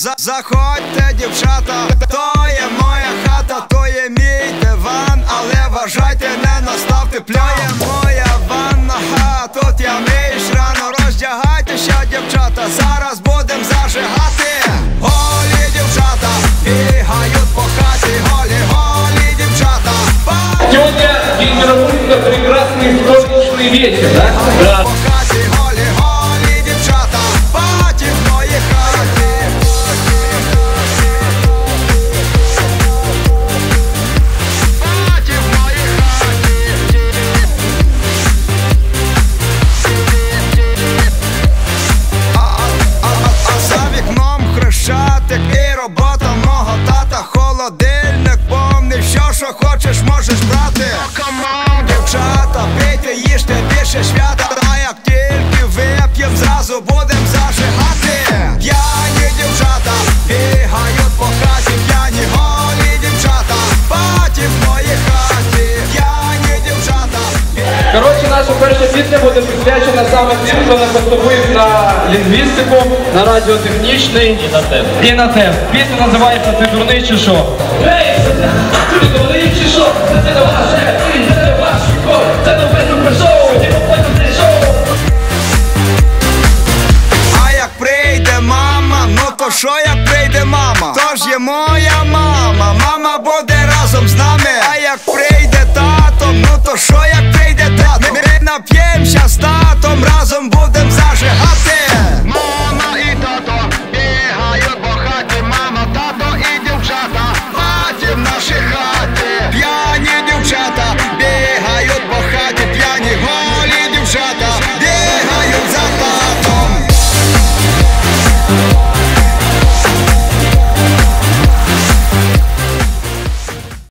Заходьте, дівчата, то є моя хата, то є мій диван, але вважайте, не наставте пляє моя ванна, ха, тут я миєш рано роздягайтеся, дівчата, зараз будем зажигати. Голі дівчата, бігають по хаті, голі, голі дівчата, Сегодня день мировой прекрасный солнечный вечер, да? Да. Тата Холодильник повний, все, що хочеш, можеш брати. Дівчата, пийте, їжте більше свята. А як тільки вип'єм, зразу будем речі, наша перша пісня буде присвячена саме тим, хто не поступив на лінгвістику, на радіотехнічний і на те. І на тем. Пісня називається Ти дурний чи що? Ей, що? Це не ваше, це не ваш це не весь супершоу, і шоу. А як прийде мама, ну то що як прийде мама? То є моя мама, мама буде разом з нами, а як прийде napieprzia stary.